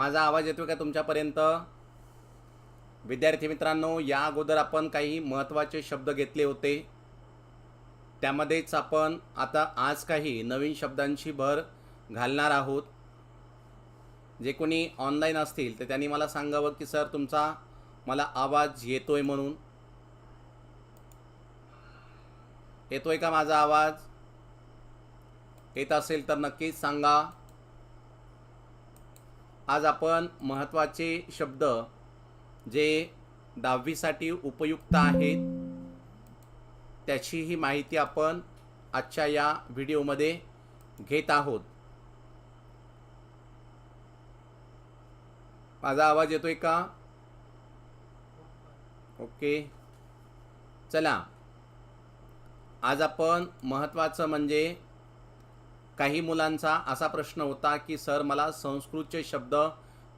माझा आवाज येतो का तुमच्यापर्यंत? विद्यार्थी मित्रांनो या अगोदर आपण काही महत्त्वाचे शब्द घेतले होते. त्यामध्येच आपण आता आज काही नवीन शब्दांची भर घालणार आहोत. जे कोणी ऑनलाईन असतील तर त्यांनी मला सांगावं की सर तुमचा मला आवाज येतोय म्हणून. येतोय का माझा आवाज? येत असेल तर नक्कीच सांगा. आज आपण महत्त्वाचे शब्द जे दहावीसाठी उपयुक्त आहेत त्याचीही माहिती आपण आजच्या या व्हिडिओमध्ये घेत आहोत. माझा आवाज येतोय का? ओके. चला. आज आपण महत्त्वाचं म्हणजे काही मुलांचा असा प्रश्न होता की सर मला संस्कृतचे शब्द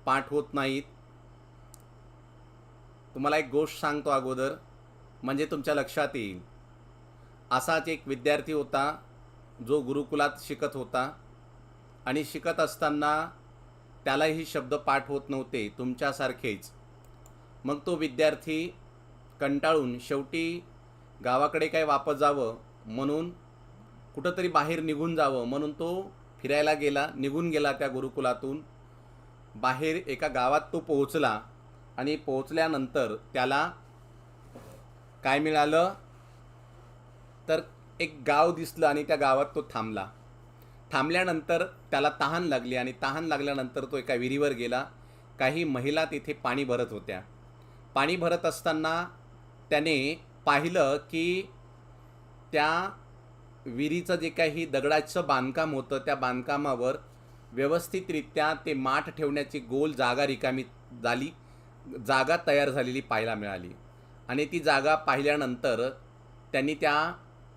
पाठ होत नाहीत. तुम्हाला एक गोष्ट सांगतो अगोदर म्हणजे तुमच्या लक्षात येईल. असाच एक विद्यार्थी होता जो गुरुकुलात शिकत होता आणि शिकत असताना त्यालाही शब्द पाठ होत नव्हते तुमच्यासारखेच. मग तो विद्यार्थी कंटाळून शेवटी गावाकडे काय वापस जावं म्हणून कुठंतरी बाहेर निघून जावं म्हणून तो फिरायला गेला निघून गेला त्या गुरुकुलातून. बाहेर एका गावात तो पोहोचला आणि पोहोचल्यानंतर त्याला काय मिळालं? तर एक गाव दिसलं आणि त्या गावात तो थांबला. थांबल्यानंतर त्याला तहान लागली आणि तहान लागल्यानंतर तो एका विहिरीवर गेला. काही महिला तिथे पाणी भरत होत्या. पाणी भरत असताना त्याने पाहिलं की त्या विहिरीचं जे काही दगडाचं बांधकाम होतं त्या बांधकामावर व्यवस्थितरित्या ते माठ ठेवण्याची गोल जागा रिकामी झाली. जागा तयार झालेली पाहायला मिळाली. आणि ती जागा पाहिल्यानंतर त्यांनी त्या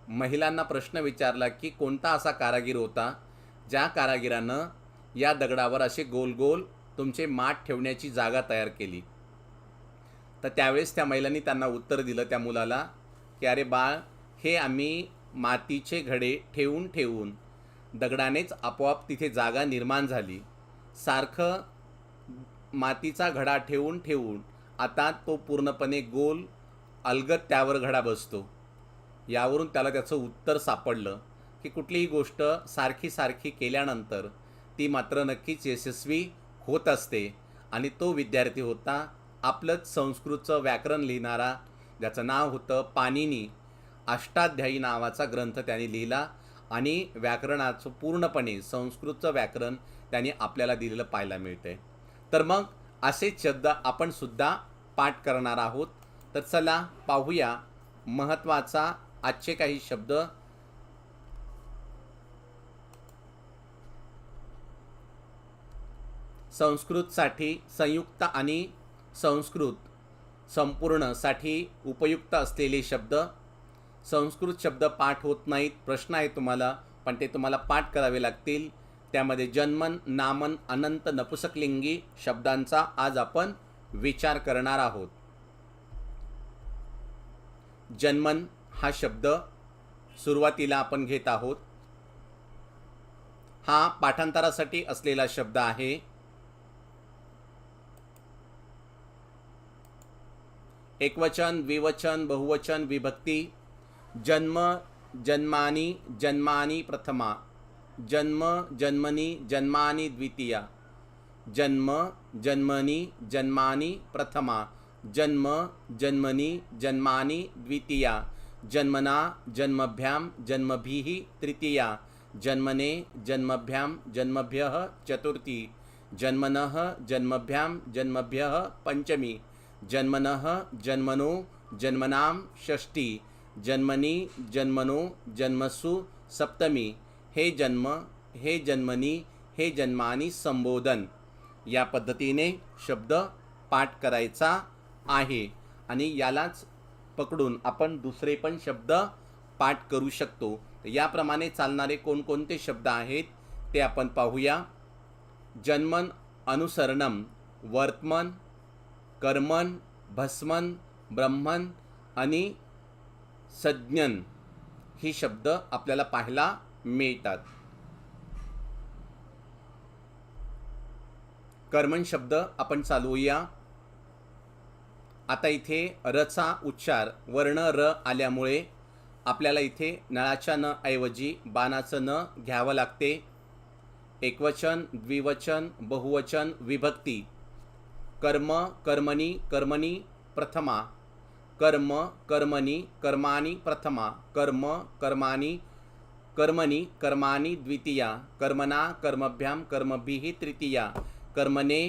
महिलांना प्रश्न विचारला की कोणता असा कारागीर होता ज्या कारागिरानं या दगडावर असे गोल गोल तुमचे माठ ठेवण्याची जागा तयार केली? तर त्यावेळेस त्या महिलांनी त्यांना उत्तर दिलं त्या मुलाला की अरे बाळ हे आम्ही मातीचे घडे ठेवून ठेवून दगडानेच आपोआप तिथे जागा निर्माण झाली. सारखं मातीचा घडा ठेवून ठेवून आता तो पूर्णपणे गोल अलगत त्यावर घडा बसतो. यावरून त्याला त्याचं उत्तर सापडलं की कुठलीही गोष्ट सारखी सारखी केल्यानंतर ती मात्र नक्कीच यशस्वी होत असते आणि तो विद्यार्थी होता आपलंच संस्कृतचं व्याकरण लिहिणारा ज्याचं नाव होतं पाणिनी. अष्टाध्यायी नावाचा ग्रंथ त्याने लिहिला आणि व्याकरणाचं पूर्णपणे संस्कृतचं व्याकरण त्यांनी आपल्याला दिलेलं पाहायला मिळते तर मग असेच शब्द आपण सुद्धा पाठ करणार आहोत. तर चला पाहूया महत्त्वाचा आजचे काही शब्द. संस्कृतसाठी संयुक्त आणि संस्कृत संपूर्णसाठी उपयुक्त असलेले शब्द. संस्कृत शब्द पाठ होत नाहीत प्रश्न आहे तुम्हाला पण ते तुम्हाला पाठ करावे लागतील. त्यामध्ये जन्मन नामन अनंत नपुसकलिंगी शब्दांचा आज आपण विचार करणार आहोत. जन्मन हा शब्द सुरुवातीला आपण घेत आहोत. हा पाठांतरासाठी असलेला शब्द आहे. एकवचन द्विवचन बहुवचन विभक्ती. जन्म, जन्मानी जन्मानी प्रथमा। जन्म, जन्मनी, जन्मानी द्वितीया। जन्म, जन्मनी, जन्मानी प्रथमा। जन्म, जन्मनी, जन्मानी द्वितीया। जन्मना, जन्मभ्यां, जन्मभिः तृतीया। जन्मने, जन्मभ्यां, जन्मभ्यः चतुर्थी। जन्मनः, जन्मभ्यां, जन्मभ्यः पंचमी जन्मनः, जन्मनो, जन्मनां षष्ठी। जन्मनी जन्मनो जन्मसु सप्तमी हे जन्म हे जन्मनी हे जन्मानी संबोधन. या पद्धतीने शब्द पाठ करायचा आहे आणि यालाच पकडून आपण दुसरे पण शब्द पाठ करू शकतो. याप्रमाणे चालणारे कोणकोणते शब्द आहेत ते आपण पाहूया. जन्मन अनुसरणम वर्तमन कर्मन भस्मन ब्रह्मन आणि सज्ञन ही शब्द आपल्याला पाहायला मिळतात. कर्मण शब्द आपण चालवूया आता इथे रचा उच्चार वर्ण र आल्यामुळे आपल्याला इथे नळाच्या न ऐवजी बाणाचं न घ्यावं लागते. एकवचन द्विवचन बहुवचन विभक्ती. कर्म कर्मणी कर्मणी प्रथमा कर्म कर्मणी कर्माणी प्रथमा कर्म कर्माणी कर्मणी कर्माणि द्वितीया कर्मणा कर्मभ्यां कर्मभिः तृतीया कर्मणे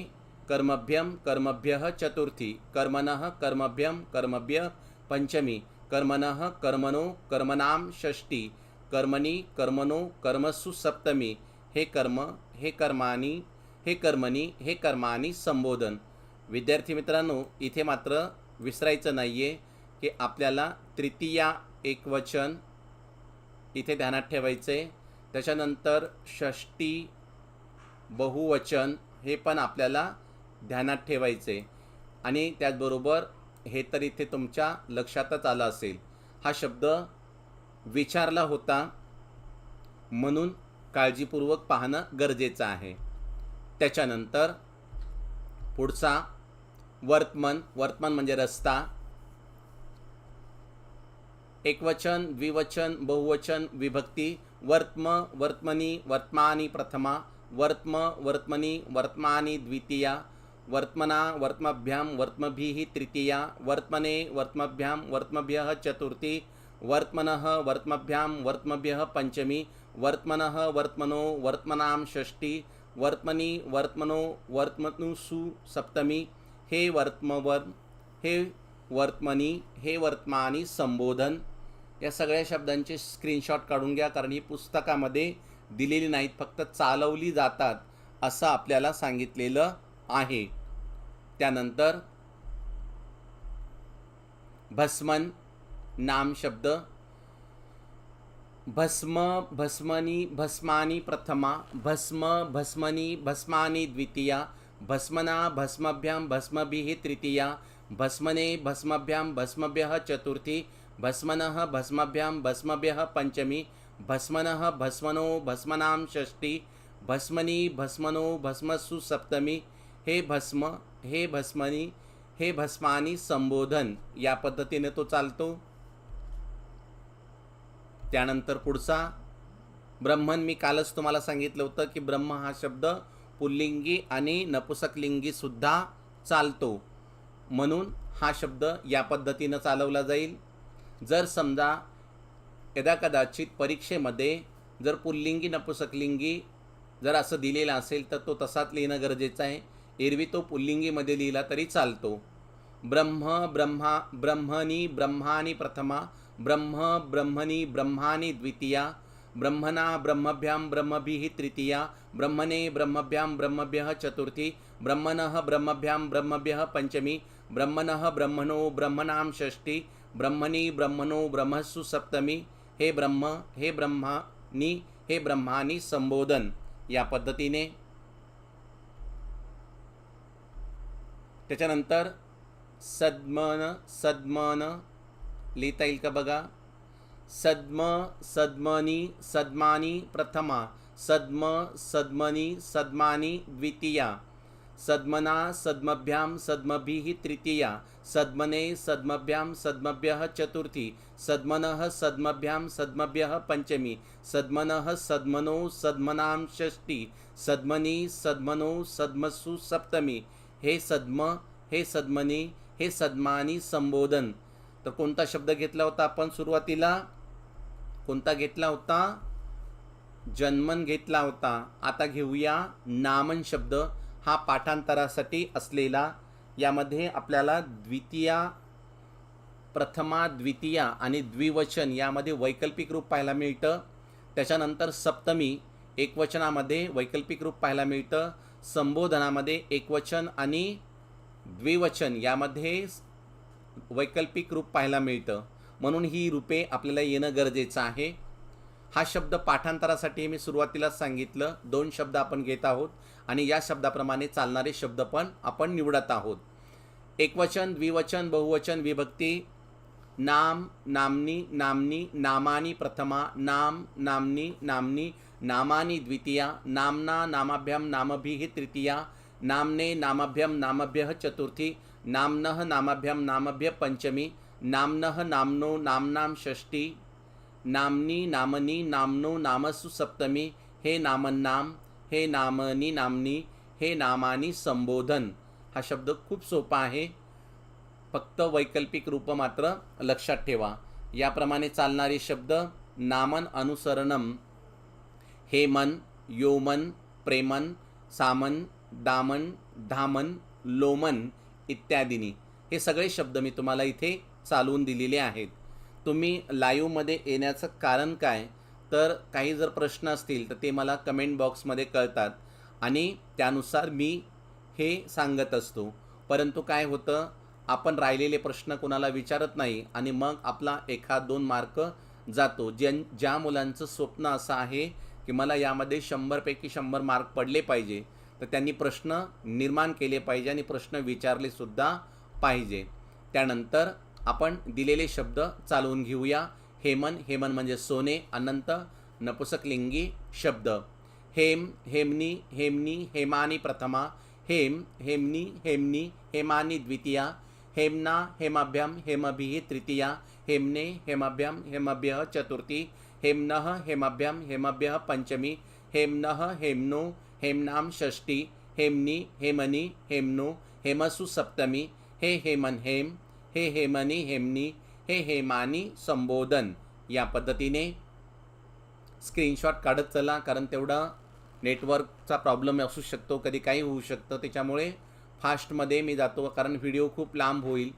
कर्मभ्यं कर्मभ्यः चतुर्थी कर्मणः कर्मभ्यं कर्मभ्य पंचमी कर्मणः कर्मणो कर्मणां षष्ठी कर्मणि कर्मणो कर्मसु सप्तमी हे कर्म हे कर्माणी हे कर्मणी हे कर्माणी संबोधन. विद्यार्थी मित्रांनो इथे मात्र विसरायचं नाही आहे की आपल्याला तृतीया एकवचन इथे ध्यानात ठेवायचं आहे त्याच्यानंतर षष्टी बहुवचन हे पण आपल्याला ध्यानात ठेवायचे आहे आणि त्याचबरोबर हे तर इथे तुमच्या लक्षातच आलं असेल. हा शब्द विचारला होता. म्हणून काळजीपूर्वक पाहणं गरजेचं आहे. त्याच्यानंतर पुढचा वर्तमन वर्तमान म्हणजे रस्ता. एकवचन द्विवचन बहुवचन विभक्ती वर्त्म वर्त्मनी वर्तमानी प्रथमा वर्त्म वर्त्मनी वर्तमानी द्वितीया वर्त्मना वर्त्मभ्याम वर्त्मभिः तृतीया वर्त्मने वर्त्मभ्याम वर्त्मभ्यः चतुर्थी वर्त्मनः वर्त्मभ्यां वर्त्मभ्यः पञ्चमी वर्त्मनः वर्त्मनो वर्त्मनां षष्ठी वर्त्मनि वर्त्मनो वर्त्मनुसु सप्तमी हे वर्तमवर हे वर्तमनी हे वर्तमानी संबोधन. या सगळ्या शब्दांचे स्क्रीनशॉट काढून घ्या कारण ही पुस्तकामध्ये दिलेली नाहीत फक्त चालवली जातात असं आपल्याला सांगितलेलं आहे. त्यानंतर भस्मन नाम शब्द. भस्म भस्मनी भस्मानी प्रथमा भस्म भस्मनी भस्मानी द्वितीया भस्मना भस्मभ्यां भस्मभिः तृतीया। भस्मने भस्मभ्यां भस्मभ्यः चतुर्थी। भस्मनः भस्मभ्यां भस्मभ्यः पंचमी भस्मनः भस्मनो भस्मनां षष्ठी। भस्मनी भस्मनो भस्मसु सप्तमी। हे भस्म हे भस्मनी हे भस्मानी संबोधन। या पद्धतीने तो चालतो। त्यानंतर पुढचा। ब्रह्मन मी कालच तुम्हाला सांगितलं होतं की ब्रह्म हा शब्द पुल्लिंगी आणि नपुसकलिंगीसुद्धा चालतो. म्हणून हा शब्द या पद्धतीनं चालवला जाईल. जर समजा यदा कदाचित परीक्षेमध्ये जर पुल्लिंगी नपुसकलिंगी जर असं दिलेलं असेल तर तो तसाच लिहिणं गरजेचं आहे. एरवी तो पुल्लिंगीमध्ये लिहिला तरी चालतो. ब्रह्म ब्रह्मा ब्रह्मणी ब्रह्मानी प्रथमा ब्रह्म ब्रह्मणी ब्रह्मानी द्वितीया ब्रह्मणा ब्रह्मभ्यां ब्रह्मभिः तृतीया ब्रह्मणे ब्रह्मभ्यां ब्रह्मभ्यः चतुर्थी ब्रह्मणः ब्रह्मभ्यां ब्रह्मभ्यः पञ्चमी ब्रह्मणः ब्रह्मणो ब्रह्मणां षष्ठी ब्रह्मणी ब्रह्मणो ब्रह्मसु सप्तमी हे ब्रह्म हे ब्रह्मानी हे ब्रह्मानी संबोधन. या पद्धतीने. त्याच्यानंतर सद्मन सद्मन लिहिता येईल का बघा? सद्म सद्मनी सद्मानी प्रथमा। सद्म सद्मनी सद्मानी द्वितीया। सद्मना सद्मभ्यां सद्मभिः तृतीया। सद्मने सद्मभ्यां सद्मभ्यः चतुर्थी। सद्मनः सद्मभ्यां सद्मभ्यः पञ्चमी। सद्मनः सद्मनो सद्मनां षष्ठी। सद्मनी सद्मनो सद्मसु सप्तमी। हे सद्म हे सद्मनी हे सद्मानी संबोधन। तर कोणता शब्द घेतला होता आपण सुरुवातीला? कोणता घेतला होता? जन्मन घेतला होता. आता घेऊया नामन शब्द. हा पाठांतरासाठी असलेला यामध्ये आपल्याला द्वितीया प्रथमा द्वितीया आणि द्विवचन यामध्ये वैकल्पिक रूप पाहायला मिळतं. त्याच्यानंतर सप्तमी एकवचनामध्ये वैकल्पिक रूप पाहायला मिळतं. संबोधनामध्ये एकवचन आणि द्विवचन यामध्ये वैकल्पिक रूप पाहायला मिळतं. म्हणून ही रूपे आपल्याला येणं गरजेचं आहे. हा शब्द पाठांतरासाठी मी सुरुवातीलाच सांगितलं. दोन शब्द आपण घेत आहोत आणि या शब्दाप्रमाणे चालणारे शब्द पण आपण निवडत आहोत. एकवचन द्विवचन बहुवचन विभक्ती नाम नामनी नामनी नामानी प्रथमा नाम नामनी नामनी नामानी द्वितीया नामना नामाभ्याम नामभिः तृतीया नामने नामाभ्याम नामभ्यः चतुर्थी नाम्नः नामाभ्याम नामभ्य पंचमी नाम्नः नामनो नामनाम षष्ठी नामनी नामनी नामनो नामसु सप्तमी हे नामन्नाम हे नामनी नामनी हे नामानी संबोधन. हा शब्द खूप सोपा आहे. फक्त वैकल्पिक रूप मात्र लक्षात ठेवा. याप्रमाणे चालणारे शब्द नामन अनुसरणम हे मन योमन प्रेमन सामन दामन धामन लोमन इत्यादीनी. हे सगळे शब्द मी तुम्हाला इथे चालवून दिलेले आहेत. तुम्ही लाईव्हमध्ये येण्याचं कारण काय? तर काही जर प्रश्न असतील तर ते मला कमेंट बॉक्समध्ये कळतात. आणि त्यानुसार मी हे सांगत असतो. परंतु काय होतं? आपण राहिलेले प्रश्न कोणाला विचारत नाही आणि मग आपला एखाद दोन मार्क जातो. ज्यां ज्या मुलांचं स्वप्न असं आहे की मला यामध्ये शंभरपैकी शंभर मार्क पडले पाहिजे तर त्यांनी प्रश्न निर्माण केले पाहिजे आणि प्रश्न विचारले सुद्धा पाहिजे. त्यानंतर आपण दिलेले शब्द चालवून घेऊया. हेमन हेमन म्हणजे सोने अनंत नपुसकलिंगी शब्द. हेम हेमनी हेमनी हेमानी प्रथमा. हेम हेमनी हेमनी हेमानी द्वितीया. हेमना हेमाभ्याम हेमभिः तृतीया. हेमने हेमाभ्याम हेमभ्यः चतुर्थी. हेमनः हेमाभ्याम हेमभ्यः पंचमी. हेमनः हेमनो हेमनाम षष्ठी. हेमनी हेमनी हेमनो हेमसु सप्तमी. हे हेमन हेम. हे हेमनी हेमनी हे हेमानी संबोधन. या पद्धतीने स्क्रीनशॉट काढत चला कारण तेवढा नेटवर्कचा प्रॉब्लेम असू शकतो कधी काही होऊ शकतं. त्याच्यामुळे फास्टमध्ये मी जातो कारण व्हिडिओ खूप लांब होईल.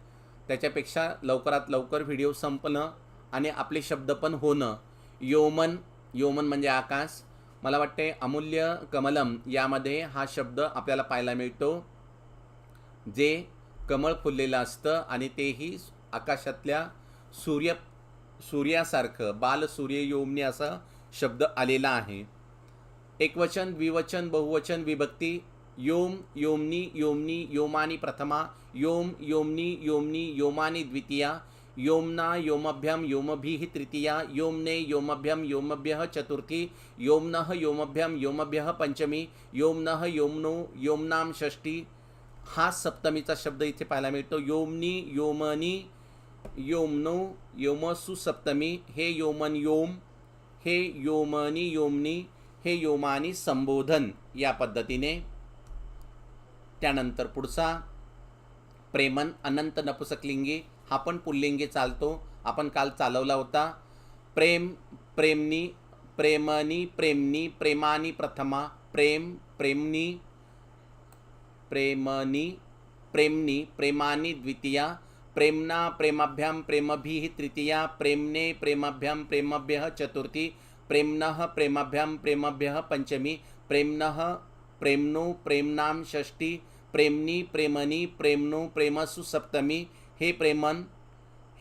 त्याच्यापेक्षा लवकरात लवकर व्हिडिओ संपणं आणि आपले शब्द पण होणं. योमन योमन म्हणजे आकाश. मला वाटते अमूल्य कमलम यामध्ये हा शब्द आपल्याला पाहायला मिळतो. जे कमळ फुललेलं असतं आणि तेही आकाशातल्या सूर्य सूर्यासारखं बाल सूर्य असा शब्द आलेला आहे. एकवचन द्विवचन बहुवचन विभक्ती योम योमनी योमनी योमानी प्रथमा योम योमनी योमनी योमानी द्वितीया योमना योमभ्यम योमभिः तृतीया योमने योमभ्यम योमभ्यः चतुर्थी योमनः योमभ्यम योमभ्यः पंचमी योमनः योमनो योमनां षष्ठी हा सप्तमीचा शब्द इथे पाहायला मिळतो. योमनी योमनी योमनो योमसु सप्तमी हे योमन योम हे योमनी योमनी हे योमानी संबोधन या पद्धतीने. त्यानंतर पुढचा प्रेमन अनंत नपुसकलिंगी हा पण पुल्लिंगी चालतो. आपण काल चालवला होता. प्रेम प्रेमनी प्रेमनी प्रेमनी प्रेमानी प्रथमा प्रेम प्रेमनी प्रेमनी प्रेमनी प्रेमानी द्वितीया प्रेमना प्रेमाभ्याम प्रेमभिः तृतीया प्रेमने प्रेमाभ्याम प्रेमभ्यः चतुर्थी प्रेम्नः प्रेमाभ्याम प्रेमभ्यः पंचमी प्रेम्नः प्रेम्नो प्रेम्नां षष्ठी प्रेम्नी प्रेमनी प्रेम्नो प्रेमसु सप्तमी हे प्रेमन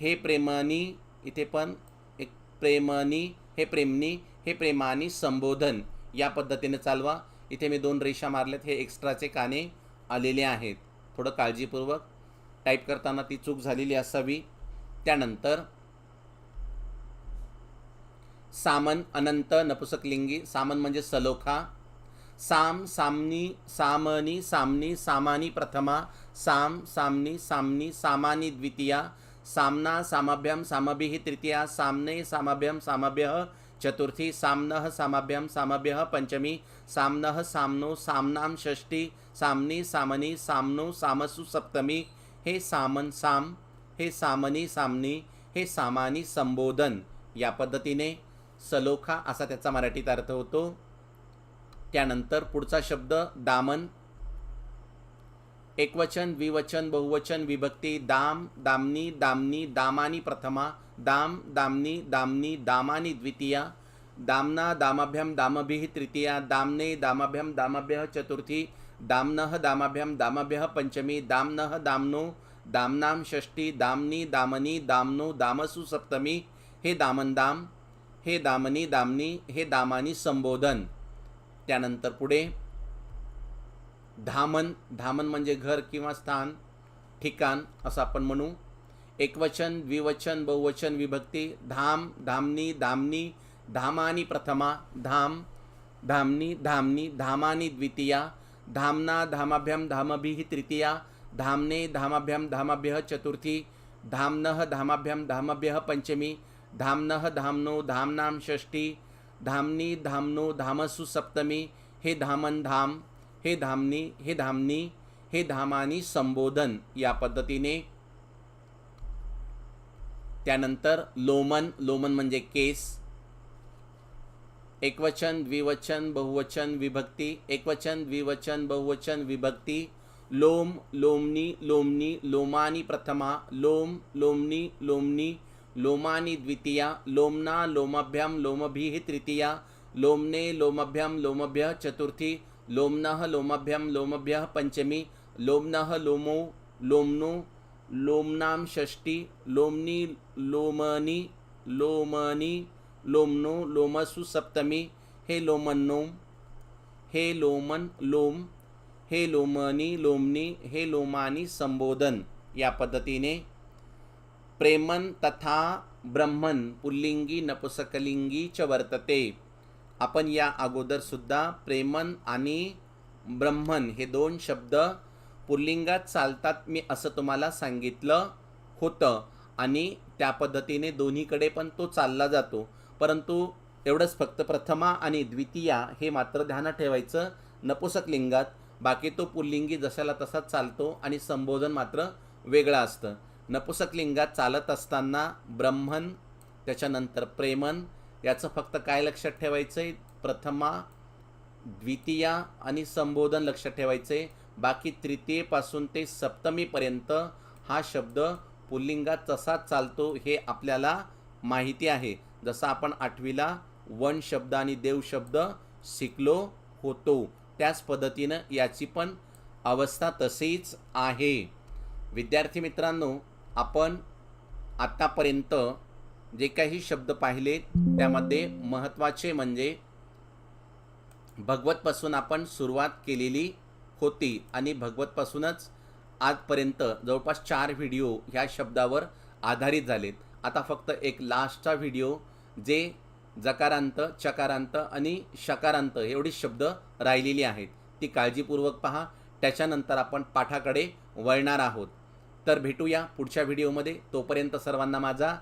हे प्रेमनी इथे पण एक प्रेमनी हे प्रेमनी हे प्रेमानी संबोधन या पद्धतीने चालवा. इथे मी दोन रेषा मारल्यात हे एक्स्ट्राचे काने. आलेले आहेत. थोडं काळजीपूर्वक टाईप करताना ती चूक झालेली असावी. त्यानंतर सामन अनंत नपुसकलिंगी सामन म्हणजे सलोखा. साम सामनी सामनी सामनी सामानी प्रथमा. साम सामनी सामनी सामानी द्वितीया. सामना सामाभ्यम सामभिः तृतीया. सामने सामाभ्यम सामभ्यः चतुर्थी. सामनः सामाभ्यम सामभ्यः पंचमी. सामनः सामनो सामनाम षष्ठी. सामनी सामनी सामनो सामसु सप्तमी हे सामन साम हे सामनी सामनी हे सामानी संबोधन. या पद्धतीने सलोखा असा त्याचा मराठीत अर्थ होतो. त्यानंतर पुढचा शब्द दामन. एकवचन द्विवचन बहुवचन विभक्ती दाम दामनी दामनी दामानी प्रथमा दाम दामनी दामनी दामानी द्वितीया दामना दामाभ्याम दामभिः तृतीया दामने दामाभ्याम दामाभ्यः चतुर्थी दामनः दामाभ्याम दामाभ्यः पंचमी दामनः दामनो दामनाम षष्ठी दामनी दामनी दामनो दामसु सप्तमी हे दामनदाम हे दामनी दामनी हे दामानी संबोधन. त्यानंतर पुढे धामन धामन म्हणजे घर किंवा स्थान ठिकाण असं आपण म्हणू. एकवचन द्विवचन बहुवचन विभक्ती धाम धामनी दामनी धामानी प्रथमा धाम धामनी धामनी धामानी द्वितीया धामना धामाभ्याम धामभिः तृतीया धामने धामाभ्यम धामाभ्यः चतुर्थी धामन धामाभ्यम धामभ्यः पंचमी धामन धामनो धामनाम षष्ठी धामनी धामनो धामसु सप्तमी हे धामन धाम हे धामनी हे धामनी हे धामानी संबोधन या पद्धतीने. त्यानंतर लोमन लोमन म्हणजे केस एकवचन द्विवचन बहुवचन विभक्ती एकवचन द्विवचन बहुवचन विभक्ती लोम लोमनी लोमनी लोमानी प्रथमा लोम लोमनी लोमनी लोमानी द्वितीया लोमना लोमभ्याम लोमभिः तृतीया लोमने लोमभ्याम लोमभ्यः चतुर्थी लोमनः लोमभ्याम लोमभ्यः पंचमी लोमनः लोमो लोमनो लोमनाम षष्ठी लोमनी लोमनी लोमनी लोमनो लोमसु सप्तमी हे लोमन्नोम हे लोमन लोम हे लोमनी लोमनी हे लोमानी संबोधन या पद्धतीने. प्रेमन तथा ब्रह्मन पुल्लिंगी नपुसकलिंगी च वर्तते. आपण या अगोदरसुद्धा प्रेमन आणि ब्रह्मन हे दोन शब्द पुल्लिंगात चालतात मी असं तुम्हाला सांगितलं होतं आणि त्या पद्धतीने दोन्हीकडे पण तो चालला जातो. परंतु एवढंच फक्त प्रथमा आणि द्वितीया हे मात्र ध्यानात ठेवायचं. नपुसक लिंगात बाकी तो पुल्लिंगी जशाला तसाच चालतो आणि संबोधन मात्र वेगळं असतं. नपुसक लिंगात चालत असताना ब्रह्मन त्याच्यानंतर प्रेमन याचं फक्त काय लक्षात ठेवायचं आहे प्रथमा द्वितीया आणि संबोधन लक्षात ठेवायचं आहे बाकी तृतीयेपासून ते सप्तमीपर्यंत हा शब्द पुल्लिंगात तसाच चालतो हे आपल्याला माहिती आहे. जसं आपण आठवीला वन शब्द आणि देव शब्द शिकलो होतो त्याच पद्धतीनं याची पण अवस्था तशीच आहे. विद्यार्थी मित्रांनो आपण आत्तापर्यंत जे काही शब्द पाहिले त्यामध्ये महत्त्वाचे म्हणजे भगवतपासून आपण सुरुवात केलेली होती आणि भगवतपासूनच आजपर्यंत जवळपास चार व्हिडिओ ह्या शब्दावर आधारित झालेत. आता फक्त एक लास्टचा व्हिडिओ जे जकारांत चकारांत आणि शकारांत एवढी शब्द राहिलेली आहेत. ती काळजीपूर्वक पहा. त्याच्यानंतर आपण पाठाकडे वळणार आहोत. तर भेटूया पुढच्या व्हिडिओमध्ये तोपर्यंत सर्वांना माझा